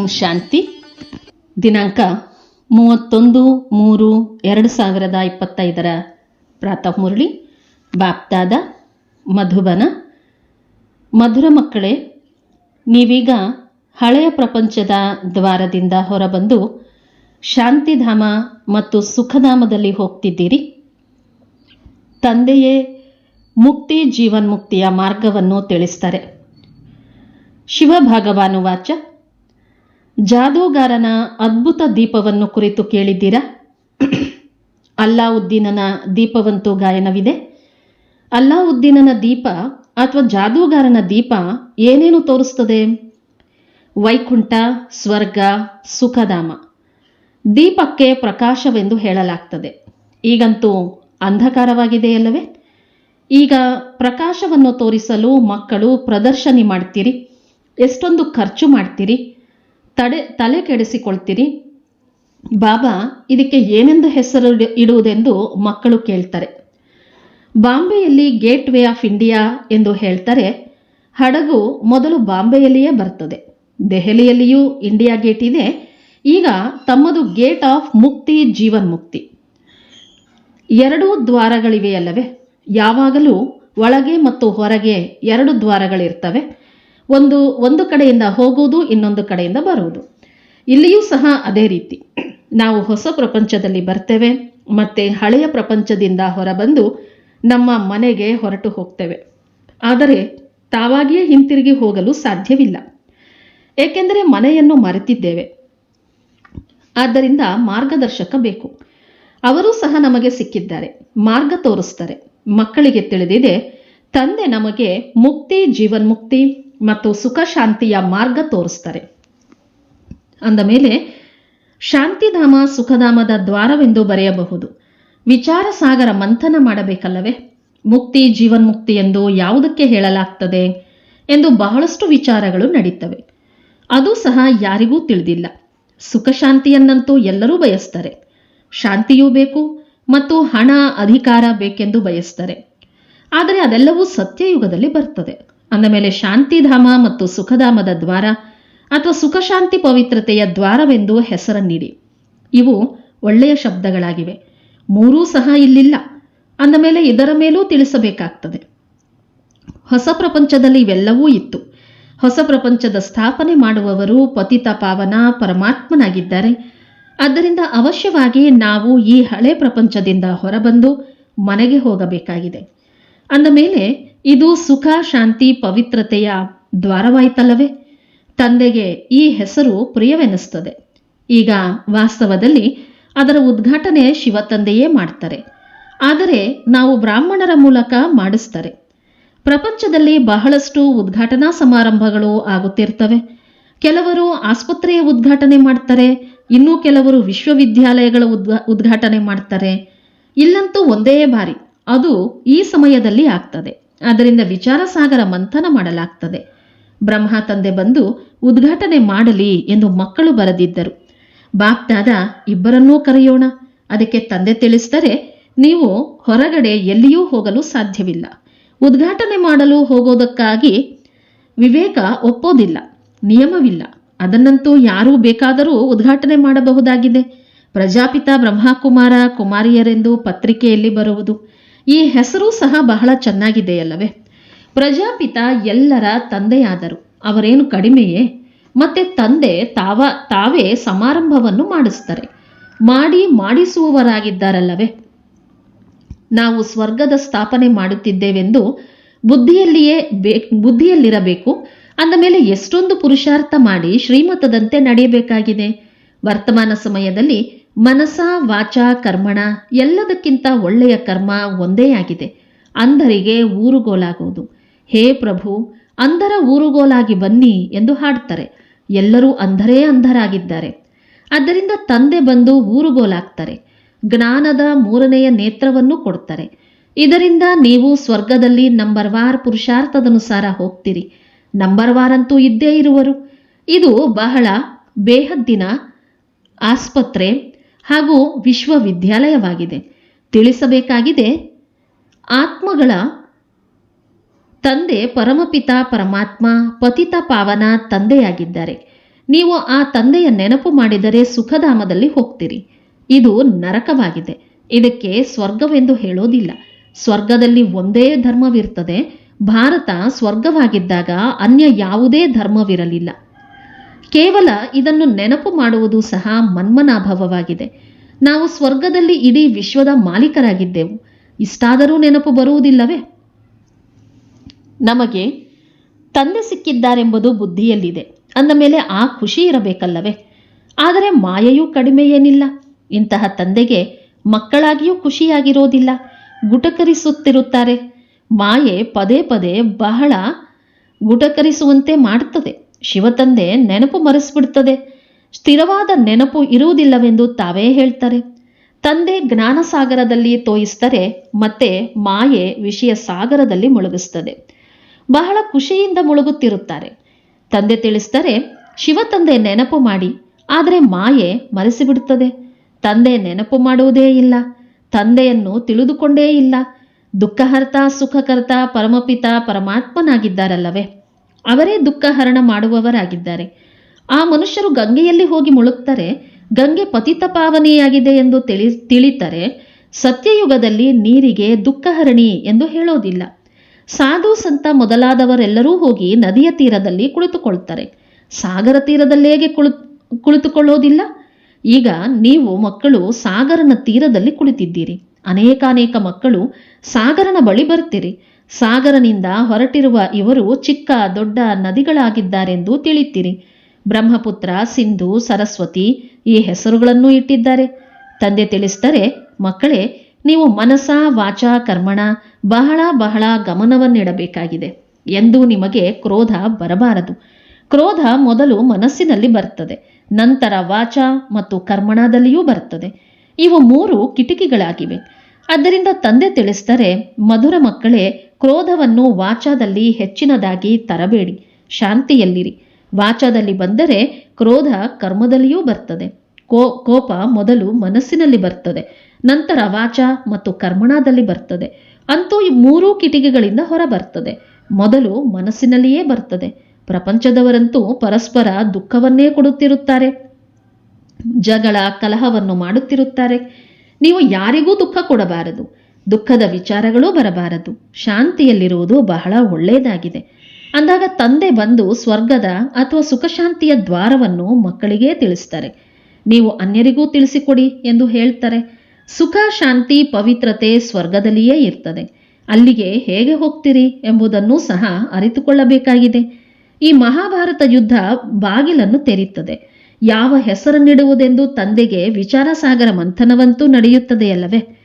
ಓಂ ಶಾಂತಿ. ದಿನಾಂಕ ಮೂವತ್ತೊಂದು ಮೂರು ಎರಡು ಸಾವಿರದ ಇಪ್ಪತ್ತೈದರ ಪ್ರಾತಃ ಮುರಳಿ, ಬಾಪ್ತಾದ, ಮಧುಬನ. ಮಧುರ ಮಕ್ಕಳೇ, ನೀವೀಗ ಹಳೆಯ ಪ್ರಪಂಚದ ದ್ವಾರದಿಂದ ಹೊರಬಂದು ಶಾಂತಿಧಾಮ ಮತ್ತು ಸುಖಧಾಮದಲ್ಲಿ ಹೋಗ್ತಿದ್ದೀರಿ. ತಂದೆಯೇ ಮುಕ್ತಿ ಜೀವನ್ಮುಕ್ತಿಯ ಮಾರ್ಗವನ್ನು ತಿಳಿಸ್ತಾರೆ. ಶಿವಭಾಗವಾನು ವಾಚ. ಜಾದೂಗಾರನ ಅದ್ಭುತ ದೀಪವನ್ನು ಕುರಿತು ಕೇಳಿದ್ದೀರಾ? ಅಲ್ಲಾವುದ್ದೀನನ ದೀಪವಂತೂ ಗಾಯನವಿದೆ. ಅಲ್ಲಾವುದ್ದೀನನ ದೀಪ ಅಥವಾ ಜಾದೂಗಾರನ ದೀಪ ಏನೇನು ತೋರಿಸ್ತದೆ? ವೈಕುಂಠ, ಸ್ವರ್ಗ, ಸುಖಧಾಮ. ದೀಪಕ್ಕೆ ಪ್ರಕಾಶವೆಂದು ಹೇಳಲಾಗ್ತದೆ. ಈಗಂತೂ ಅಂಧಕಾರವಾಗಿದೆಯಲ್ಲವೇ? ಈಗ ಪ್ರಕಾಶವನ್ನು ತೋರಿಸಲು ಮಕ್ಕಳು ಪ್ರದರ್ಶನಿ ಮಾಡ್ತೀರಿ? ಎಷ್ಟೊಂದು ಖರ್ಚು ಮಾಡ್ತೀರಿ? ತಡೆ, ತಲೆ ಕೆಡಿಸಿಕೊಳ್ತೀರಿ. ಬಾಬಾ, ಇದಕ್ಕೆ ಏನೆಂದು ಹೆಸರು ಇಡ- ಇಡುವುದೆಂದು ಮಕ್ಕಳು ಕೇಳ್ತಾರೆ. ಬಾಂಬೆಯಲ್ಲಿ ಗೇಟ್ ವೇ ಆಫ್ ಇಂಡಿಯಾ ಎಂದು ಹೇಳ್ತಾರೆ. ಹಡಗು ಮೊದಲು ಬಾಂಬೆಯಲ್ಲಿಯೇ ಬರ್ತದೆ ದೆಹಲಿಯಲ್ಲಿಯೂ ಇಂಡಿಯಾ ಗೇಟ್ ಇದೆ. ಈಗ ತಮ್ಮದು ಗೇಟ್ ಆಫ್ ಮುಕ್ತಿ, ಜೀವನ್ ಮುಕ್ತಿ. ಎರಡೂ ದ್ವಾರಗಳಿವೆಯಲ್ಲವೇ? ಯಾವಾಗಲೂ ಒಳಗೆ ಮತ್ತು ಹೊರಗೆ ಎರಡು ದ್ವಾರಗಳಿರ್ತವೆ. ಒಂದು ಒಂದು ಕಡೆಯಿಂದ ಹೋಗುವುದು, ಇನ್ನೊಂದು ಕಡೆಯಿಂದ ಬರುವುದು. ಇಲ್ಲಿಯೂ ಸಹ ಅದೇ ರೀತಿ. ನಾವು ಹೊಸ ಪ್ರಪಂಚದಲ್ಲಿ ಬರ್ತೇವೆ, ಮತ್ತೆ ಹಳೆಯ ಪ್ರಪಂಚದಿಂದ ಹೊರಬಂದು ನಮ್ಮ ಮನೆಗೆ ಹೊರಟು ಹೋಗ್ತೇವೆ. ಆದರೆ ತಾವಾಗಿಯೇ ಹಿಂತಿರುಗಿ ಹೋಗಲು ಸಾಧ್ಯವಿಲ್ಲ. ಏಕೆಂದರೆ ಮನೆಯನ್ನು ಮರೆತಿದ್ದೇವೆ. ಆದ್ದರಿಂದ ಮಾರ್ಗದರ್ಶಕ ಬೇಕು. ಅವರು ಸಹ ನಮಗೆ ಸಿಕ್ಕಿದ್ದಾರೆ. ಮಾರ್ಗ ತೋರಿಸ್ತಾರೆ. ಮಕ್ಕಳಿಗೆ ತಿಳಿದಿದೆ, ತಂದೆ ನಮಗೆ ಮುಕ್ತಿ, ಜೀವನ್ಮುಕ್ತಿ ಮತ್ತು ಸುಖ ಶಾಂತಿಯ ಮಾರ್ಗ ತೋರಿಸ್ತಾರೆ. ಅಂದ ಮೇಲೆ, ಶಾಂತಿಧಾಮ ಸುಖಧಾಮದ ದ್ವಾರವೆಂದು ಬರೆಯಬಹುದು. ವಿಚಾರ ಸಾಗರ ಮಂಥನ ಮಾಡಬೇಕಲ್ಲವೇ? ಮುಕ್ತಿ, ಜೀವನ್ಮುಕ್ತಿ ಎಂದು ಯಾವುದಕ್ಕೆ ಹೇಳಲಾಗ್ತದೆ ಎಂದು ಬಹಳಷ್ಟು ವಿಚಾರಗಳು ನಡೀತವೆ. ಅದು ಸಹ ಯಾರಿಗೂ ತಿಳಿದಿಲ್ಲ. ಸುಖ ಶಾಂತಿಯನ್ನಂತೂ ಎಲ್ಲರೂ ಬಯಸ್ತಾರೆ. ಶಾಂತಿಯೂ ಬೇಕು ಮತ್ತು ಹಣ, ಅಧಿಕಾರ ಬೇಕೆಂದು ಬಯಸ್ತಾರೆ. ಆದರೆ ಅದೆಲ್ಲವೂ ಸತ್ಯಯುಗದಲ್ಲಿ ಬರ್ತದೆ. ಅಂದ ಮೇಲೆ ಶಾಂತಿಧಾಮ ಮತ್ತು ಸುಖಧಾಮದ ದ್ವಾರ ಅಥವಾ ಸುಖ ಶಾಂತಿ ಪವಿತ್ರತೆಯ ದ್ವಾರವೆಂದು ಹೆಸರನ್ನಿಡಿ. ಇವು ಒಳ್ಳೆಯ ಶಬ್ದಗಳಾಗಿವೆ. ಮೂರೂ ಸಹ ಇಲ್ಲಿಲ್ಲ. ಅಂದ ಮೇಲೆ ಇದರ ಮೇಲೂ ತಿಳಿಸಬೇಕಾಗ್ತದೆ. ಹೊಸ ಪ್ರಪಂಚದಲ್ಲಿ ಇವೆಲ್ಲವೂ ಇತ್ತು. ಹೊಸ ಪ್ರಪಂಚದ ಸ್ಥಾಪನೆ ಮಾಡುವವರು ಪತಿತ ಪಾವನ ಪರಮಾತ್ಮನಾಗಿದ್ದಾರೆ. ಆದ್ದರಿಂದ ಅವಶ್ಯವಾಗಿ ನಾವು ಈ ಹಳೆ ಪ್ರಪಂಚದಿಂದ ಹೊರಬಂದು ಮನೆಗೆ ಹೋಗಬೇಕಾಗಿದೆ. ಅಂದ ಮೇಲೆ ಇದು ಸುಖ, ಶಾಂತಿ, ಪವಿತ್ರತೆಯ ದ್ವಾರವಾಯಿತಲ್ಲವೇ? ತಂದೆಗೆ ಈ ಹೆಸರು ಪ್ರಿಯವೆನಿಸ್ತದೆ ಈಗ ವಾಸ್ತವದಲ್ಲಿ ಅದರ ಉದ್ಘಾಟನೆ ಶಿವತಂದೆಯೇ ಮಾಡ್ತಾರೆ. ಆದರೆ ನಾವು ಬ್ರಾಹ್ಮಣರ ಮೂಲಕ ಮಾಡಿಸ್ತಾರೆ. ಪ್ರಪಂಚದಲ್ಲಿ ಬಹಳಷ್ಟು ಉದ್ಘಾಟನಾ ಸಮಾರಂಭಗಳು ಆಗುತ್ತಿರ್ತವೆ. ಕೆಲವರು ಆಸ್ಪತ್ರೆಯ ಉದ್ಘಾಟನೆ ಮಾಡ್ತಾರೆ, ಇನ್ನೂ ಕೆಲವರು ವಿಶ್ವವಿದ್ಯಾಲಯಗಳ ಉದ್ಘಾ, ಉದ್ಘಾಟನೆ ಮಾಡ್ತಾರೆ. ಇಲ್ಲಂತೂ ಒಂದೇ ಬಾರಿ, ಅದು ಈ ಸಮಯದಲ್ಲಿ ಆಗ್ತದೆ. ಆದ್ದರಿಂದ ವಿಚಾರ ಸಾಗರ ಮಂಥನ ಮಾಡಲಾಗ್ತದೆ. ಬ್ರಹ್ಮ ತಂದೆ ಬಂದು ಉದ್ಘಾಟನೆ ಮಾಡಲಿ ಎಂದು ಮಕ್ಕಳು ಬರೆದಿದ್ದರು. ಬಾಪ್ದಾದ, ಇಬ್ಬರನ್ನೂ ಕರೆಯೋಣ. ಅದಕ್ಕೆ ತಂದೆ ತಿಳಿಸಿದರೆ, ನೀವು ಹೊರಗಡೆ ಎಲ್ಲಿಯೂ ಹೋಗಲು ಸಾಧ್ಯವಿಲ್ಲ. ಉದ್ಘಾಟನೆ ಮಾಡಲು ಹೋಗೋದಕ್ಕಾಗಿ ವಿವೇಕ ಒಪ್ಪೋದಿಲ್ಲ, ನಿಯಮವಿಲ್ಲ. ಅದನ್ನಂತೂ ಯಾರೂ ಬೇಕಾದರೂ ಉದ್ಘಾಟನೆ ಮಾಡಬಹುದಾಗಿದೆ. ಪ್ರಜಾಪಿತ ಬ್ರಹ್ಮಕುಮಾರ ಕುಮಾರಿಯರೆಂದು ಪತ್ರಿಕೆಯಲ್ಲಿ ಬರುವುದು. ಈ ಹೆಸರು ಸಹ ಬಹಳ ಚೆನ್ನಾಗಿದೆಯಲ್ಲವೇ? ಪ್ರಜಾಪಿತ ಎಲ್ಲರ ತಂದೆಯಾದರು. ಅವರೇನು ಕಡಿಮೆಯೇ? ಮತ್ತೆ ತಂದೆ ತಾವ, ತಾವೇ ಸಮಾರಂಭವನ್ನು ಮಾಡಿಸ್ತಾರೆ. ಮಾಡಿ ಮಾಡಿಸುವವರಾಗಿದ್ದಾರಲ್ಲವೇ? ನಾವು ಸ್ವರ್ಗದ ಸ್ಥಾಪನೆ ಮಾಡುತ್ತಿದ್ದೇವೆಂದು ಬುದ್ಧಿಯಲ್ಲಿಯೇ ಬೇ, ಬುದ್ಧಿಯಲ್ಲಿರಬೇಕು. ಅಂದ ಮೇಲೆ ಎಷ್ಟೊಂದು ಪುರುಷಾರ್ಥ ಮಾಡಿ ಶ್ರೀಮತದಂತೆ ನಡೆಯಬೇಕಾಗಿದೆ. ವರ್ತಮಾನ ಸಮಯದಲ್ಲಿ ಮನಸ, ವಾಚ, ಕರ್ಮಣ ಎಲ್ಲದಕ್ಕಿಂತ ಒಳ್ಳೆಯ ಕರ್ಮ ಒಂದೇ ಆಗಿದೆ. ಅಂಧರಿಗೆ ಊರುಗೋಲಾಗುವುದು. ಹೇ ಪ್ರಭು, ಅಂಧರ ಊರುಗೋಲಾಗಿ ಬನ್ನಿ ಎಂದು ಹಾಡ್ತಾರೆ ಎಲ್ಲರೂ ಅಂಧರೇ ಅಂಧರಾಗಿದ್ದಾರೆ. ಆದ್ದರಿಂದ ತಂದೆ ಬಂದು ಊರುಗೋಲಾಗ್ತಾರೆ. ಜ್ಞಾನದ ಮೂರನೆಯ ನೇತ್ರವನ್ನು ಕೊಡ್ತಾರೆ ಇದರಿಂದ ನೀವು ಸ್ವರ್ಗದಲ್ಲಿ ನಂಬರ್ ವಾರ್ ಪುರುಷಾರ್ಥದನುಸಾರ ಹೋಗ್ತೀರಿ. ನಂಬರ್ ವಾರ್ ಅಂತೂ ಇದ್ದೇ ಇರುವರು. ಇದು ಬಹಳ ಬೇಹದ್ದಿನ ಆಸ್ಪತ್ರೆ. ಹಾಗೂ ವಿಶ್ವವಿದ್ಯಾಲಯವಾಗಿದೆ. ತಿಳಿಸಬೇಕಾಗಿದೆ, ಆತ್ಮಗಳ ತಂದೆ ಪರಮಪಿತ ಪರಮಾತ್ಮ ಪತಿತ ಪಾವನ ತಂದೆಯಾಗಿದ್ದಾರೆ. ನೀವು ಆ ತಂದೆಯ ನೆನಪು ಮಾಡಿದರೆ ಸುಖಧಾಮದಲ್ಲಿ ಹೋಗ್ತೀರಿ. ಇದು ನರಕವಾಗಿದೆ. ಇದಕ್ಕೆ ಸ್ವರ್ಗವೆಂದು ಹೇಳೋದಿಲ್ಲ. ಸ್ವರ್ಗದಲ್ಲಿ ಒಂದೇ ಧರ್ಮವಿರ್ತದೆ. ಭಾರತ ಸ್ವರ್ಗವಾಗಿದ್ದಾಗ ಅನ್ಯ ಯಾವುದೇ ಧರ್ಮವಿರಲಿಲ್ಲ. ಕೇವಲ ಇದನ್ನು ನೆನಪು ಮಾಡುವುದು ಸಹ ಮನ್ಮನಾಭವವಾಗಿದೆ. ನಾವು ಸ್ವರ್ಗದಲ್ಲಿ ಇಡೀ ವಿಶ್ವದ ಮಾಲೀಕರಾಗಿದ್ದೆವು. ಇಷ್ಟಾದರೂ ನೆನಪು ಬರುವುದಿಲ್ಲವೇ? ನಮಗೆ ತಂದೆ ಸಿಕ್ಕಿದ್ದಾರೆಂಬುದು ಬುದ್ಧಿಯಲ್ಲಿದೆ. ಅಂದ ಮೇಲೆ ಆ ಖುಷಿ ಇರಬೇಕಲ್ಲವೇ? ಆದರೆ ಮಾಯೆಯೂ ಕಡಿಮೆ ಏನಿಲ್ಲ ಇಂತಹ ತಂದೆಗೆ ಮಕ್ಕಳಾಗಿಯೂ ಖುಷಿಯಾಗಿರೋದಿಲ್ಲ. ಗುಟಕರಿಸುತ್ತಿರುತ್ತಾರೆ. ಮಾಯೆ ಪದೇ ಪದೇ ಬಹಳ ಗುಟಕರಿಸುವಂತೆ ಮಾಡುತ್ತದೆ. ಶಿವತಂದೆ ನೆನಪು ಮರೆಸಿಬಿಡ್ತದೆ. ಸ್ಥಿರವಾದ ನೆನಪು ಇರುವುದಿಲ್ಲವೆಂದು ತಾವೇ ಹೇಳ್ತಾರೆ. ತಂದೆ ಜ್ಞಾನಸಾಗರದಲ್ಲಿ ತೋಯಿಸ್ತಾರೆ ಮತ್ತೆ ಮಾಯೆ ವಿಷಯ ಸಾಗರದಲ್ಲಿ ಮುಳುಗಿಸ್ತದೆ. ಬಹಳ ಖುಷಿಯಿಂದ ಮುಳುಗುತ್ತಿರುತ್ತಾರೆ. ತಂದೆ ತಿಳಿಸ್ತಾರೆ ಶಿವತಂದೆ ನೆನಪು ಮಾಡಿ, ಆದರೆ ಮಾಯೆ ಮರೆಸಿಬಿಡುತ್ತದೆ. ತಂದೆ ನೆನಪು ಮಾಡುವುದೇ ಇಲ್ಲ, ತಂದೆಯನ್ನು ತಿಳಿದುಕೊಂಡೇ ಇಲ್ಲ. ದುಃಖಹರ್ತ, ಸುಖಕರ್ತ, ಪರಮಪಿತ, ಪರಮಾತ್ಮನಾಗಿದ್ದಾರಲ್ಲವೇ? ಅವರೇ ದುಃಖ ಹರಣ ಮಾಡುವವರಾಗಿದ್ದಾರೆ. ಆ ಮನುಷ್ಯರು ಗಂಗೆಯಲ್ಲಿ ಹೋಗಿ ಮುಳುಗ್ತಾರೆ, ಗಂಗೆ ಪತಿತ ಪಾವನೆಯಾಗಿದೆ ಎಂದು ತಿಳಿ, ತಿಳಿತಾರೆ, ಸತ್ಯಯುಗದಲ್ಲಿ ನೀರಿಗೆ ದುಃಖಹರಣಿ ಎಂದು ಹೇಳೋದಿಲ್ಲ. ಸಾಧು ಸಂತ ಮೊದಲಾದವರೆಲ್ಲರೂ ಹೋಗಿ ನದಿಯ ತೀರದಲ್ಲಿ ಕುಳಿತುಕೊಳ್ತಾರೆ. ಸಾಗರ ತೀರದಲ್ಲೇಗೆ ಕುಳಿ, ಕುಳಿತುಕೊಳ್ಳೋದಿಲ್ಲ? ಈಗ ನೀವು ಮಕ್ಕಳು ಸಾಗರನ ತೀರದಲ್ಲಿ ಕುಳಿತಿದ್ದೀರಿ. ಅನೇಕಾನೇಕ ಮಕ್ಕಳು ಸಾಗರನ ಬಳಿ ಬರ್ತೀರಿ. ಸಾಗರನಿಂದ ಹೊರಟಿರುವ ಇವರು ಚಿಕ್ಕ, ದೊಡ್ಡ ನದಿಗಳಾಗಿದ್ದಾರೆಂದು ತಿಳಿತೀರಿ. ಬ್ರಹ್ಮಪುತ್ರ, ಸಿಂಧು, ಸರಸ್ವತಿ ಈ ಹೆಸರುಗಳನ್ನು ಇಟ್ಟಿದ್ದಾರೆ. ತಂದೆ ತಿಳಿಸ್ತಾರೆ ಮಕ್ಕಳೇ, ನೀವು ಮನಸ ವಾಚ, ಕರ್ಮಣ ಬಹಳ ಬಹಳ ಗಮನವನ್ನಿಡಬೇಕಾಗಿದೆ ಎಂದು ನಿಮಗೆ ಕ್ರೋಧ ಬರಬಾರದು. ಕ್ರೋಧ ಮೊದಲು ಮನಸ್ಸಿನಲ್ಲಿ ಬರ್ತದೆ, ನಂತರ ವಾಚ ಮತ್ತು ಕರ್ಮಣದಲ್ಲಿಯೂ ಬರ್ತದೆ. ಇವು ಮೂರು ಕಿಟಕಿಗಳಾಗಿವೆ. ಅದರಿಂದ ತಂದೆ ತಿಳಿಸ್ತಾರೆ ಮಧುರ ಮಕ್ಕಳೇ ಕ್ರೋಧವನ್ನು ವಾಚಾದಲ್ಲಿ ಹೆಚ್ಚಿನದಾಗಿ ತರಬೇಡಿ, ಶಾಂತಿಯಲ್ಲಿರಿ. ವಾಚಾದಲ್ಲಿ ಬಂದರೆ ಕ್ರೋಧ ಕರ್ಮದಲ್ಲಿಯೂ ಬರ್ತದೆ, ಕೋ, ಕೋಪ ಮೊದಲು ಮನಸ್ಸಿನಲ್ಲಿ ಬರ್ತದೆ, ನಂತರ ವಾಚ ಮತ್ತು ಕರ್ಮಣದಲ್ಲಿ ಬರ್ತದೆ. ಅಂತೂ ಈ ಮೂರೂ ಕಿಟಿಕಿಗಳಿಂದ ಹೊರ ಬರ್ತದೆ ಮೊದಲು ಮನಸ್ಸಿನಲ್ಲಿಯೇ ಬರ್ತದೆ. ಪ್ರಪಂಚದವರಂತೂ ಪರಸ್ಪರ ದುಃಖವನ್ನೇ ಕೊಡುತ್ತಿರುತ್ತಾರೆ, ಜಗಳ ಕಲಹವನ್ನು ಮಾಡುತ್ತಿರುತ್ತಾರೆ. ನೀವು ಯಾರಿಗೂ ದುಃಖ ಕೊಡಬಾರದು. ದುಃಖದ ವಿಚಾರಗಳೂ ಬರಬಾರದು. ಶಾಂತಿಯಲ್ಲಿರುವುದು ಬಹಳ ಒಳ್ಳೆಯದಾಗಿದೆ. ಅಂದಾಗ ತಂದೆ ಬಂದು ಸ್ವರ್ಗದ ಅಥವಾ ಸುಖಶಾಂತಿಯ ದ್ವಾರವನ್ನು ಮಕ್ಕಳಿಗೆ ತಿಳಿಸ್ತಾರೆ. ನೀವು ಅನ್ಯರಿಗೂ ತಿಳಿಸಿಕೊಡಿ ಎಂದು ಹೇಳ್ತಾರೆ. ಸುಖ, ಶಾಂತಿ, ಪವಿತ್ರತೆ ಸ್ವರ್ಗದಲ್ಲಿಯೇ ಇರ್ತದೆ. ಅಲ್ಲಿಗೆ ಹೇಗೆ ಹೋಗ್ತೀರಿ ಎಂಬುದನ್ನು ಸಹ ಅರಿತುಕೊಳ್ಳಬೇಕಾಗಿದೆ. ಈ ಮಹಾಭಾರತ ಯುದ್ಧ ಬಾಗಿಲನ್ನು ತೆರೆಯುತ್ತದೆ. ಯಾವ ಹೆಸರನ್ನಿಡುವುದೆಂದು ತಂದೆಗೆ ವಿಚಾರಸಾಗರ ಮಂಥನವಂತೂ ನಡೆಯುತ್ತದೆಯಲ್ಲವೇ?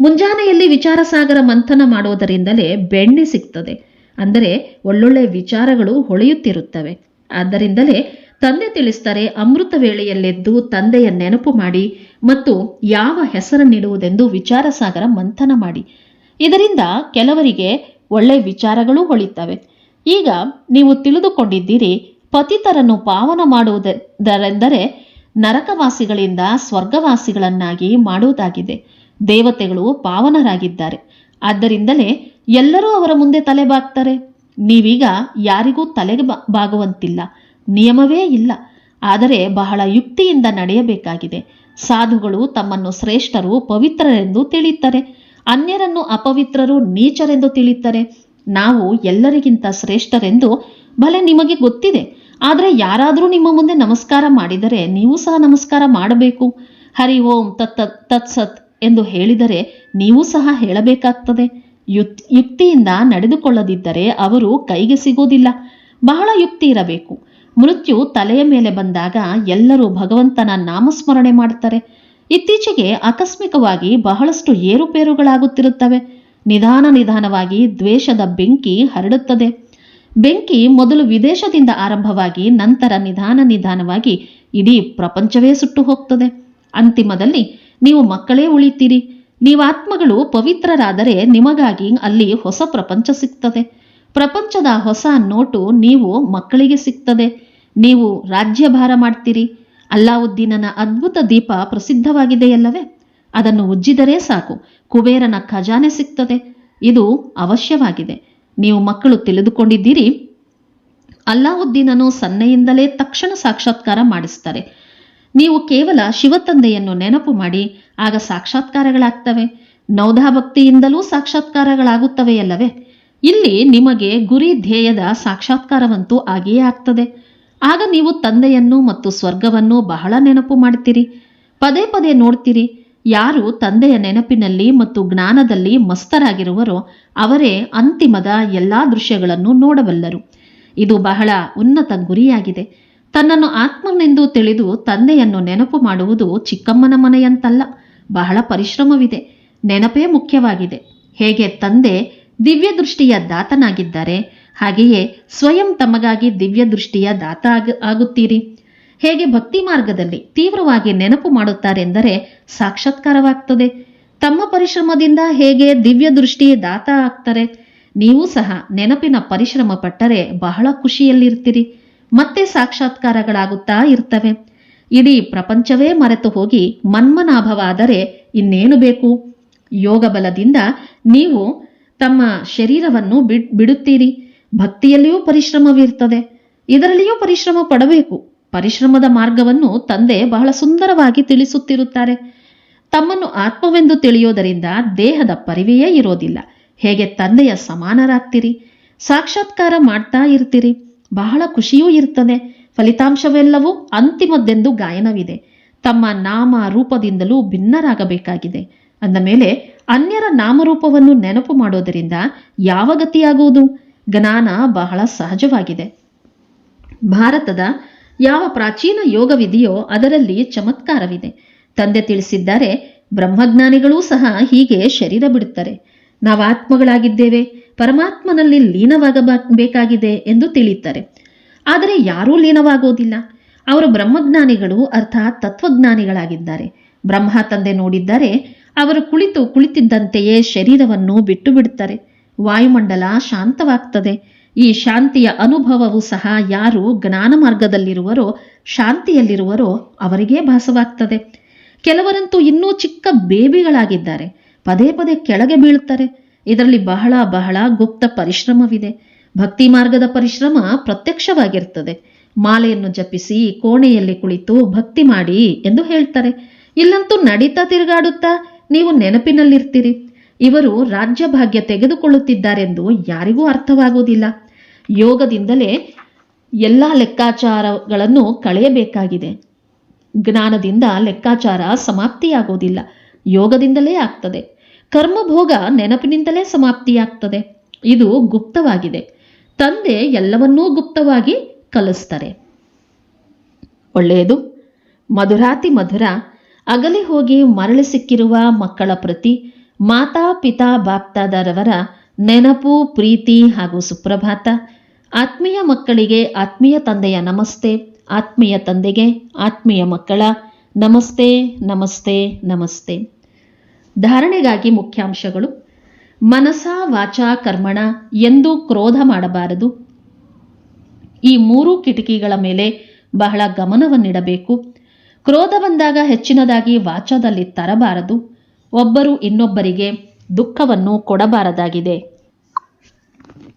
ಮುಂಜಾನೆಯಲ್ಲಿ ವಿಚಾರಸಾಗರ ಮಂಥನ ಮಾಡುವುದರಿಂದಲೇ ಬೆಣ್ಣೆ ಸಿಗ್ತದೆ. ಅಂದರೆ ಒಳ್ಳೊಳ್ಳೆ ವಿಚಾರಗಳು ಹೊಳೆಯುತ್ತಿರುತ್ತವೆ. ಆದ್ದರಿಂದಲೇ ತಂದೆ ತಿಳಿಸ್ತಾರೆ ಅಮೃತ ವೇಳೆಯಲ್ಲೆದ್ದು ತಂದೆಯ ನೆನಪು ಮಾಡಿ ಮತ್ತು ಯಾವ ಹೆಸರನ್ನಿಡುವುದೆಂದು ವಿಚಾರಸಾಗರ ಮಂಥನ ಮಾಡಿ. ಇದರಿಂದ ಕೆಲವರಿಗೆ ಒಳ್ಳೆ ವಿಚಾರಗಳು ಹೊಳಿತವೆ. ಈಗ ನೀವು ತಿಳಿದುಕೊಂಡಿದ್ದೀರಿ, ಪತಿತರನ್ನು ಪಾವನ ಮಾಡುವುದರೆಂದರೆ ನರಕವಾಸಿಗಳಿಂದ ಸ್ವರ್ಗವಾಸಿಗಳನ್ನಾಗಿ ಮಾಡುವುದಾಗಿದೆ. ದೇವತೆಗಳು ಪಾವನರಾಗಿದ್ದಾರೆ. ಆದ್ದರಿಂದಲೇ ಎಲ್ಲರೂ ಅವರ ಮುಂದೆ ತಲೆ ಬಾಗ್ತಾರೆ. ನೀವೀಗ ಯಾರಿಗೂ ತಲೆಗೆ ಬಾಗುವಂತಿಲ್ಲ. ನಿಯಮವೇ ಇಲ್ಲ. ಆದರೆ ಬಹಳ ಯುಕ್ತಿಯಿಂದ ನಡೆಯಬೇಕಾಗಿದೆ. ಸಾಧುಗಳು ತಮ್ಮನ್ನು ಶ್ರೇಷ್ಠರು, ಪವಿತ್ರರೆಂದು ತಿಳಿಯುತ್ತಾರೆ. ಅನ್ಯರನ್ನು ಅಪವಿತ್ರರು, ನೀಚರೆಂದು ತಿಳಿಯುತ್ತಾರೆ. ನಾವು ಎಲ್ಲರಿಗಿಂತ ಶ್ರೇಷ್ಠರೆಂದು ಭಲೆ ನಿಮಗೆ ಗೊತ್ತಿದೆ. ಆದರೆ ಯಾರಾದರೂ ನಿಮ್ಮ ಮುಂದೆ ನಮಸ್ಕಾರ ಮಾಡಿದರೆ ನೀವು ಸಹ ನಮಸ್ಕಾರ ಮಾಡಬೇಕು. ಹರಿ ಓಂ ತತ್ ತತ್ಸತ್ ಎಂದು ಹೇಳಿದರೆ ನೀವು ಸಹ ಹೇಳಬೇಕಾಗ್ತದೆ. ಯುಕ್, ಯುಕ್ತಿಯಿಂದ ನಡೆದುಕೊಳ್ಳದಿದ್ದರೆ ಅವರು ಕೈಗೆ ಸಿಗೋದಿಲ್ಲ. ಬಹಳ ಯುಕ್ತಿ ಇರಬೇಕು. ಮೃತ್ಯು ತಲೆಯ ಮೇಲೆ ಬಂದಾಗ ಎಲ್ಲರೂ ಭಗವಂತನ ನಾಮಸ್ಮರಣೆ ಮಾಡ್ತಾರೆ. ಇತ್ತೀಚೆಗೆ ಆಕಸ್ಮಿಕವಾಗಿ ಬಹಳಷ್ಟು ಏರುಪೇರುಗಳಾಗುತ್ತಿರುತ್ತವೆ. ನಿಧಾನ ನಿಧಾನವಾಗಿ ದ್ವೇಷದ ಬೆಂಕಿ ಹರಡುತ್ತದೆ. ಬೆಂಕಿ ಮೊದಲು ವಿದೇಶದಿಂದ ಆರಂಭವಾಗಿ ನಂತರ ನಿಧಾನ ನಿಧಾನವಾಗಿ ಇಡೀ ಪ್ರಪಂಚವೇ ಸುಟ್ಟು ಹೋಗ್ತದೆ. ಅಂತಿಮದಲ್ಲಿ ನೀವು ಮಕ್ಕಳೇ ಉಳಿತೀರಿ. ನೀವು ಆತ್ಮಗಳು ಪವಿತ್ರರಾದರೆ ನಿಮಗಾಗಿ ಅಲ್ಲಿ ಹೊಸ ಪ್ರಪಂಚ ಸಿಗ್ತದೆ. ಪ್ರಪಂಚದ ಹೊಸ ನೋಟು ನೀವು ಮಕ್ಕಳಿಗೆ ಸಿಗ್ತದೆ. ನೀವು ರಾಜ್ಯಭಾರ ಮಾಡ್ತೀರಿ. ಅಲ್ಲಾವುದ್ದೀನನ ಅದ್ಭುತ ದೀಪ ಪ್ರಸಿದ್ಧವಾಗಿದೆಯಲ್ಲವೇ? ಅದನ್ನು ಉಜ್ಜಿದರೆ ಸಾಕು. ಕುಬೇರನ ಖಜಾನೆ ಸಿಗ್ತದೆ. ಇದು ಅವಶ್ಯವಾಗಿದೆ. ನೀವು ಮಕ್ಕಳು ತಿಳಿದುಕೊಂಡಿದ್ದೀರಿ. ಅಲ್ಲಾವುದ್ದೀನನು ಸನ್ನೆಯಿಂದಲೇ ತಕ್ಷಣ ಸಾಕ್ಷಾತ್ಕಾರ ಮಾಡಿಸ್ತಾರೆ. ನೀವು ಕೇವಲ ಶಿವತಂದೆಯನ್ನು ನೆನಪು ಮಾಡಿ, ಆಗ ಸಾಕ್ಷಾತ್ಕಾರಗಳಾಗ್ತವೆ. ನೌಧಾಭಕ್ತಿಯಿಂದಲೂ ಸಾಕ್ಷಾತ್ಕಾರಗಳಾಗುತ್ತವೆಯಲ್ಲವೇ ಇಲ್ಲಿ ನಿಮಗೆ ಗುರಿ ಧ್ಯೇಯದ ಸಾಕ್ಷಾತ್ಕಾರವಂತೂ ಆಗಿಯೇ ಆಗ್ತದೆ. ಆಗ ನೀವು ತಂದೆಯನ್ನು ಮತ್ತು ಸ್ವರ್ಗವನ್ನು ಬಹಳ ನೆನಪು ಮಾಡ್ತೀರಿ. ಪದೇ ಪದೇ ನೋಡ್ತೀರಿ, ಯಾರು ತಂದೆಯ ನೆನಪಿನಲ್ಲಿ ಮತ್ತು ಜ್ಞಾನದಲ್ಲಿ ಮಸ್ತರಾಗಿರುವರೋ ಅವರೇ ಅಂತಿಮದ ಎಲ್ಲಾ ದೃಶ್ಯಗಳನ್ನು ನೋಡಬಲ್ಲರು. ಇದು ಬಹಳ ಉನ್ನತ ಗುರಿಯಾಗಿದೆ. ತನ್ನನ್ನು ಆತ್ಮನೆಂದು ತಿಳಿದು ತಂದೆಯನ್ನು ನೆನಪು ಮಾಡುವುದು ಚಿಕ್ಕಮ್ಮನ ಮನೆಯಂತಲ್ಲ. ಬಹಳ ಪರಿಶ್ರಮವಿದೆ. ನೆನಪೇ ಮುಖ್ಯವಾಗಿದೆ. ಹೇಗೆ ತಂದೆ ದಿವ್ಯ ದೃಷ್ಟಿಯ ದಾತನಾಗಿದ್ದಾರೆ, ಹಾಗೆಯೇ ಸ್ವಯಂ ತಮಗಾಗಿ ದಿವ್ಯ ದೃಷ್ಟಿಯ ದಾತ ಆಗ ಆಗುತ್ತೀರಿ. ಹೇಗೆ ಭಕ್ತಿ ಮಾರ್ಗದಲ್ಲಿ ತೀವ್ರವಾಗಿ ನೆನಪು ಮಾಡುತ್ತಾರೆಂದರೆ ಸಾಕ್ಷಾತ್ಕಾರವಾಗ್ತದೆ. ತಮ್ಮ ಪರಿಶ್ರಮದಿಂದ ಹೇಗೆ ದಿವ್ಯ ದೃಷ್ಟಿ ದಾತ ಆಗ್ತಾರೆ. ನೀವು ಸಹ ನೆನಪಿನ ಪರಿಶ್ರಮ ಪಟ್ಟರೆ ಬಹಳ ಖುಷಿಯಲ್ಲಿರ್ತೀರಿ. ಮತ್ತೆ ಸಾಕ್ಷಾತ್ಕಾರಗಳಾಗುತ್ತಾ ಇರ್ತವೆ. ಇಡೀ ಪ್ರಪಂಚವೇ ಮರೆತು ಹೋಗಿ ಮನ್ಮನಾಭವಾದರೆ ಇನ್ನೇನು ಬೇಕು? ಯೋಗ ಬಲದಿಂದ ನೀವು ತಮ್ಮ ಶರೀರವನ್ನು ಬಿಡ್, ಬಿಡುತ್ತೀರಿ. ಭಕ್ತಿಯಲ್ಲಿಯೂ ಪರಿಶ್ರಮವಿರ್ತದೆ. ಇದರಲ್ಲಿಯೂ ಪರಿಶ್ರಮ ಪಡಬೇಕು. ಪರಿಶ್ರಮದ ಮಾರ್ಗವನ್ನು ತಂದೆ ಬಹಳ ಸುಂದರವಾಗಿ ತಿಳಿಸುತ್ತಿರುತ್ತಾರೆ. ತಮ್ಮನ್ನು ಆತ್ಮವೆಂದು ತಿಳಿಯೋದರಿಂದ ದೇಹದ ಪರಿವೆಯೇ ಇರೋದಿಲ್ಲ. ಹೇಗೆ ತಂದೆಯ ಸಮಾನರಾಗ್ತೀರಿ? ಸಾಕ್ಷಾತ್ಕಾರ ಮಾಡ್ತಾ ಇರ್ತೀರಿ. ಬಹಳ ಖುಷಿಯೂ ಇರ್ತದೆ. ಫಲಿತಾಂಶವೆಲ್ಲವೂ ಅಂತಿಮದ್ದೆಂದು ಗಾಯನವಿದೆ. ತಮ್ಮ ನಾಮ ರೂಪದಿಂದಲೂ ಭಿನ್ನರಾಗಬೇಕಾಗಿದೆ. ಅಂದ ಮೇಲೆ, ಅನ್ಯರ ನಾಮರೂಪವನ್ನು ನೆನಪು ಮಾಡೋದರಿಂದ ಯಾವ ಗತಿಯಾಗುವುದು? ಜ್ಞಾನ ಬಹಳ ಸಹಜವಾಗಿದೆ. ಭಾರತದ ಯಾವ ಪ್ರಾಚೀನ ಯೋಗವಿದೆಯೋ ಅದರಲ್ಲಿ ಚಮತ್ಕಾರವಿದೆ. ತಂದೆ ತಿಳಿಸಿದ್ದಾರೆ, ಬ್ರಹ್ಮಜ್ಞಾನಿಗಳೂ ಸಹ ಹೀಗೆ ಶರೀರ ಬಿಡುತ್ತಾರೆ. ನಾವು ಆತ್ಮಗಳಾಗಿದ್ದೇವೆ, ಪರಮಾತ್ಮನಲ್ಲಿ ಲೀನವಾಗಬೇಕಾಗಿದೆ ಎಂದು ತಿಳಿಯುತ್ತಾರೆ. ಆದರೆ ಯಾರೂ ಲೀನವಾಗೋದಿಲ್ಲ. ಅವರು ಬ್ರಹ್ಮಜ್ಞಾನಿಗಳು, ಅರ್ಥಾತ್ ತತ್ವಜ್ಞಾನಿಗಳಾಗಿದ್ದಾರೆ. ಬ್ರಹ್ಮ ತಂದೆ ನೋಡಿದ್ದಾರೆ ಅವರು ಕುಳಿತು ಕುಳಿತಿದ್ದಂತೆಯೇ ಶರೀರವನ್ನು ಬಿಟ್ಟು ಬಿಡುತ್ತಾರೆ. ವಾಯುಮಂಡಲ ಶಾಂತವಾಗ್ತದೆ. ಈ ಶಾಂತಿಯ ಅನುಭವವು ಸಹ ಯಾರು ಜ್ಞಾನ ಮಾರ್ಗದಲ್ಲಿರುವರೋ, ಶಾಂತಿಯಲ್ಲಿರುವರೋ ಅವರಿಗೇ ಭಾಸವಾಗ್ತದೆ. ಕೆಲವರಂತೂ ಇನ್ನೂ ಚಿಕ್ಕ ಬೇಬಿಗಳಾಗಿದ್ದಾರೆ. ಪದೇ ಪದೇ ಕೆಳಗೆ ಬೀಳುತ್ತಾರೆ. ಇದರಲ್ಲಿ ಬಹಳ ಬಹಳ ಗುಪ್ತ ಪರಿಶ್ರಮವಿದೆ. ಭಕ್ತಿ ಮಾರ್ಗದ ಪರಿಶ್ರಮ ಪ್ರತ್ಯಕ್ಷವಾಗಿರ್ತದೆ ಮಾಲೆಯನ್ನು ಜಪಿಸಿ ಕೋಣೆಯಲ್ಲಿ ಕುಳಿತು ಭಕ್ತಿ ಮಾಡಿ ಎಂದು ಹೇಳ್ತಾರೆ. ಇಲ್ಲಂತೂ ನಡೀತಾ ತಿರುಗಾಡುತ್ತಾ ನೀವು ನೆನಪಿನಲ್ಲಿರ್ತೀರಿ. ಇವರು ರಾಜ್ಯ ಭಾಗ್ಯ ತೆಗೆದುಕೊಳ್ಳುತ್ತಿದ್ದಾರೆಂದು ಯಾರಿಗೂ ಅರ್ಥವಾಗುವುದಿಲ್ಲ. ಯೋಗದಿಂದಲೇ ಎಲ್ಲ ಲೆಕ್ಕಾಚಾರಗಳನ್ನು ಕಳೆಯಬೇಕಾಗಿದೆ. ಜ್ಞಾನದಿಂದ ಲೆಕ್ಕಾಚಾರ ಸಮಾಪ್ತಿಯಾಗೋದಿಲ್ಲ ಯೋಗದಿಂದಲೇ ಆಗ್ತದೆ. ಕರ್ಮಭೋಗ ನೆನಪಿನಿಂದಲೇ ಸಮಾಪ್ತಿಯಾಗ್ತದೆ. ಇದು ಗುಪ್ತವಾಗಿದೆ. ತಂದೆ ಎಲ್ಲವನ್ನೂ ಗುಪ್ತವಾಗಿ ಕಲಿಸ್ತಾರೆ. ಒಳ್ಳೆಯದು. ಮಧುರಾತಿ ಮಧುರ, ಅಗಲಿ ಹೋಗಿ ಮರಳಿ ಸಿಕ್ಕಿರುವ ಮಕ್ಕಳ ಪ್ರತಿ ಮಾತಾ ಪಿತಾ ಬಾಪ್ತಾದರವರ ನೆನಪು, ಪ್ರೀತಿ ಹಾಗೂ ಸುಪ್ರಭಾತ. ಆತ್ಮೀಯ ಮಕ್ಕಳಿಗೆ ಆತ್ಮೀಯ ತಂದೆಯ ನಮಸ್ತೆ, ಆತ್ಮೀಯ ತಂದೆಗೆ ಆತ್ಮೀಯ ಮಕ್ಕಳ ನಮಸ್ತೆ ನಮಸ್ತೆ ನಮಸ್ತೆ. ಧಾರಣೆಗಾಗಿ ಮುಖ್ಯಾಂಶಗಳು. ಮನಸ, ವಾಚ, ಕರ್ಮಣ ಎಂದು ಕ್ರೋಧ ಮಾಡಬಾರದು. ಈ ಮೂರು ಕಿಟಕಿಗಳ ಮೇಲೆ ಬಹಳ ಗಮನವನ್ನಿಡಬೇಕು. ಕ್ರೋಧ ಬಂದಾಗ ಹೆಚ್ಚಿನದಾಗಿ ವಾಚದಲ್ಲಿ ತರಬಾರದು. ಒಬ್ಬರು ಇನ್ನೊಬ್ಬರಿಗೆ ದುಃಖವನ್ನು ಕೊಡಬಾರದಾಗಿದೆ.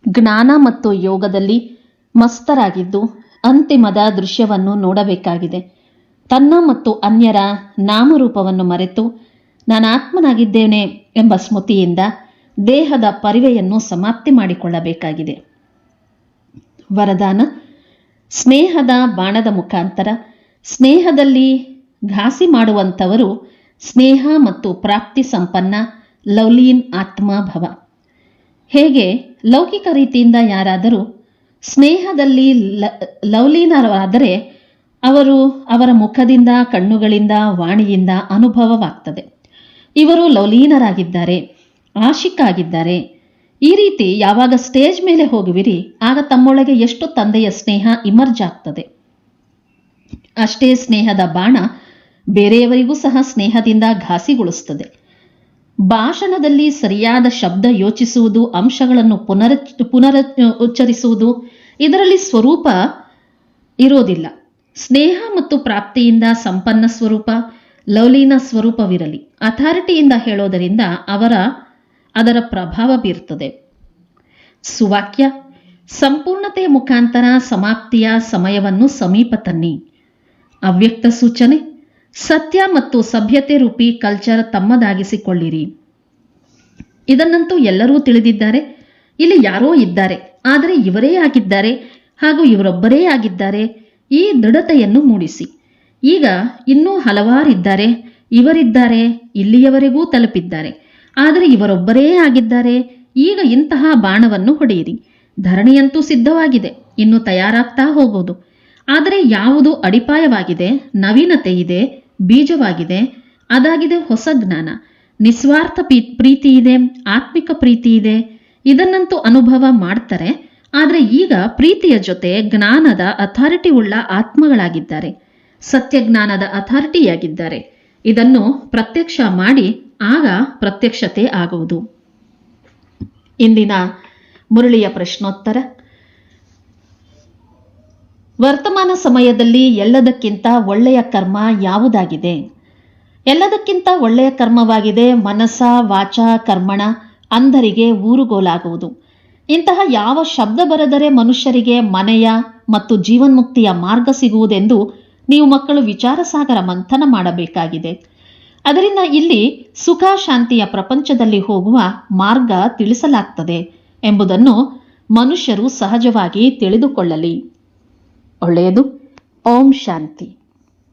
ಜ್ಞಾನ ಮತ್ತು ಯೋಗದಲ್ಲಿ ಮಸ್ತರಾಗಿದ್ದು ಅಂತಿಮದ ದೃಶ್ಯವನ್ನು ನೋಡಬೇಕಾಗಿದೆ. ತನ್ನ ಮತ್ತು ಅನ್ಯರ ನಾಮರೂಪವನ್ನು ಮರೆತು ನಾನು ಆತ್ಮನಾಗಿದ್ದೇನೆ ಎಂಬ ಸ್ಮೃತಿಯಿಂದ ದೇಹದ ಪರಿವೆಯನ್ನು ಸಮಾಪ್ತಿ ಮಾಡಿಕೊಳ್ಳಬೇಕಾಗಿದೆ. ವರದಾನ, ಸ್ನೇಹದ ಬಾಣದ ಮುಖಾಂತರ ಸ್ನೇಹದಲ್ಲಿ ಘಾಸಿ ಮಾಡುವಂಥವರು ಸ್ನೇಹ ಮತ್ತು ಪ್ರಾಪ್ತಿ ಸಂಪನ್ನ ಲವ್ಲೀನ್ ಆತ್ಮ ಭವ ಹೇಗೆ? ಲೌಕಿಕ ರೀತಿಯಿಂದ ಯಾರಾದರೂ ಸ್ನೇಹದಲ್ಲಿ ಲ- ಲವಲೀನರಾದರೆ ಅವರು ಅವರ ಮುಖದಿಂದ, ಕಣ್ಣುಗಳಿಂದ, ವಾಣಿಯಿಂದ ಅನುಭವವಾಗ್ತದೆ. ಇವರು ಲವಲೀನರಾಗಿದ್ದಾರೆ ಆಶಿಕಾಗಿದ್ದಾರೆ ಈ ರೀತಿ ಯಾವಾಗ ಸ್ಟೇಜ್ ಮೇಲೆ ಹೋಗುವಿರಿ, ಆಗ ತಮ್ಮೊಳಗೆ ಎಷ್ಟು ತಂದೆಯ ಸ್ನೇಹ ಇಮರ್ಜ್ ಆಗ್ತದೆ. ಅಷ್ಟೇ ಸ್ನೇಹದ ಬಾಣ ಬೇರೆಯವರಿಗೂ ಸಹ ಸ್ನೇಹದಿಂದ ಘಾಸಿಗೊಳಿಸ್ತದೆ. ಭಾಷಣದಲ್ಲಿ ಸರಿಯಾದ ಶಬ್ದ ಯೋಚಿಸುವುದು, ಅಂಶಗಳನ್ನು ಪುನರ ಪುನರ, ಉಚ್ಚರಿಸುವುದು ಇದರಲ್ಲಿ ಸ್ವರೂಪ ಇರೋದಿಲ್ಲ. ಸ್ನೇಹ ಮತ್ತು ಪ್ರಾಪ್ತಿಯಿಂದ ಸಂಪನ್ನ ಸ್ವರೂಪ, ಲವ್ಲೀನ ಸ್ವರೂಪವಿರಲಿ. ಅಥಾರಿಟಿಯಿಂದ ಹೇಳೋದರಿಂದ ಅವರ, ಅದರ ಪ್ರಭಾವ ಬೀರ್ತದೆ ಸುವಾಕ್ಯ, ಸಂಪೂರ್ಣತೆಯ ಮುಖಾಂತರ ಸಮಾಪ್ತಿಯ ಸಮಯವನ್ನು ಸಮೀಪ ತನ್ನಿ. ಅವ್ಯಕ್ತ ಸೂಚನೆ, ಸತ್ಯ ಮತ್ತು ಸಭ್ಯತೆ ರೂಪಿ ಕಲ್ಚರ್ ತಮ್ಮದಾಗಿಸಿಕೊಳ್ಳಿರಿ. ಇದನ್ನಂತೂ ಎಲ್ಲರೂ ತಿಳಿದಿದ್ದಾರೆ. ಇಲ್ಲಿ ಯಾರೋ ಇದ್ದಾರೆ, ಆದರೆ ಇವರೇ ಆಗಿದ್ದಾರೆ ಹಾಗೂ ಇವರೊಬ್ಬರೇ ಆಗಿದ್ದಾರೆ. ಈ ದೃಢತೆಯನ್ನು ಮೂಡಿಸಿ. ಈಗ ಇನ್ನೂ ಹಲವಾರಿದ್ದಾರೆ. ಇವರಿದ್ದಾರೆ, ಇಲ್ಲಿಯವರೆಗೂ ತಲುಪಿದ್ದಾರೆ. ಆದರೆ ಇವರೊಬ್ಬರೇ ಆಗಿದ್ದಾರೆ. ಈಗ ಇಂತಹ ಬಾಣವನ್ನು ಹೊಡೆಯಿರಿ. ಧರಣಿಯಂತೂ ಸಿದ್ಧವಾಗಿದೆ. ಇನ್ನು ತಯಾರಾಗ್ತಾ ಹೋಗೋದು. ಆದರೆ ಯಾವುದು ಅಡಿಪಾಯವಾಗಿದೆ ನವೀನತೆ ಇದೆ ಬೀಜವಾಗಿದೆ, ಅದಾಗಿದೆ ಹೊಸ ಜ್ಞಾನ. ನಿಸ್ವಾರ್ಥ ಪ್ರೀತಿ ಇದೆ ಆತ್ಮಿಕ ಪ್ರೀತಿ ಇದೆ ಇದನ್ನಂತೂ ಅನುಭವ ಮಾಡ್ತಾರೆ. ಆದರೆ ಈಗ ಪ್ರೀತಿಯ ಜೊತೆ ಜ್ಞಾನದ ಅಥಾರಿಟಿ ಉಳ್ಳ ಆತ್ಮಗಳಾಗಿದ್ದಾರೆ. ಸತ್ಯಜ್ಞಾನದ ಅಥಾರಿಟಿಯಾಗಿದ್ದಾರೆ ಇದನ್ನು ಪ್ರತ್ಯಕ್ಷ ಮಾಡಿ ಆಗ ಪ್ರತ್ಯಕ್ಷತೆ ಆಗುವುದು. ಇಂದಿನ ಮುರಳಿಯ ಪ್ರಶ್ನೋತ್ತರ. ವರ್ತಮಾನ ಸಮಯದಲ್ಲಿ ಎಲ್ಲದಕ್ಕಿಂತ ಒಳ್ಳೆಯ ಕರ್ಮ ಯಾವುದಾಗಿದೆ? ಎಲ್ಲದಕ್ಕಿಂತ ಒಳ್ಳೆಯ ಕರ್ಮವಾಗಿದೆ ಮನಸ ವಾಚ, ಕರ್ಮಣ, ಅಂಧರಿಗೆ ಊರುಗೋಲಾಗುವುದು. ಇಂತಹ ಯಾವ ಶಬ್ದ ಬರೆದರೆ ಮನುಷ್ಯರಿಗೆ ಮನೆಯ ಮತ್ತು ಜೀವನ್ಮುಕ್ತಿಯ ಮಾರ್ಗ ಸಿಗುವುದೆಂದು ನೀವು ಮಕ್ಕಳು ವಿಚಾರಸಾಗರ ಮಂಥನ ಮಾಡಬೇಕಾಗಿದೆ. ಅದರಿಂದ ಇಲ್ಲಿ ಸುಖ ಶಾಂತಿಯ ಪ್ರಪಂಚದಲ್ಲಿ ಹೋಗುವ ಮಾರ್ಗ ತಿಳಿಸಲಾಗ್ತದೆ ಎಂಬುದನ್ನು ಮನುಷ್ಯರು ಸಹಜವಾಗಿ ತಿಳಿದುಕೊಳ್ಳಲಿ. ಒಳ್ಳೆಯದು. ಓಂ ಶಾಂತಿ.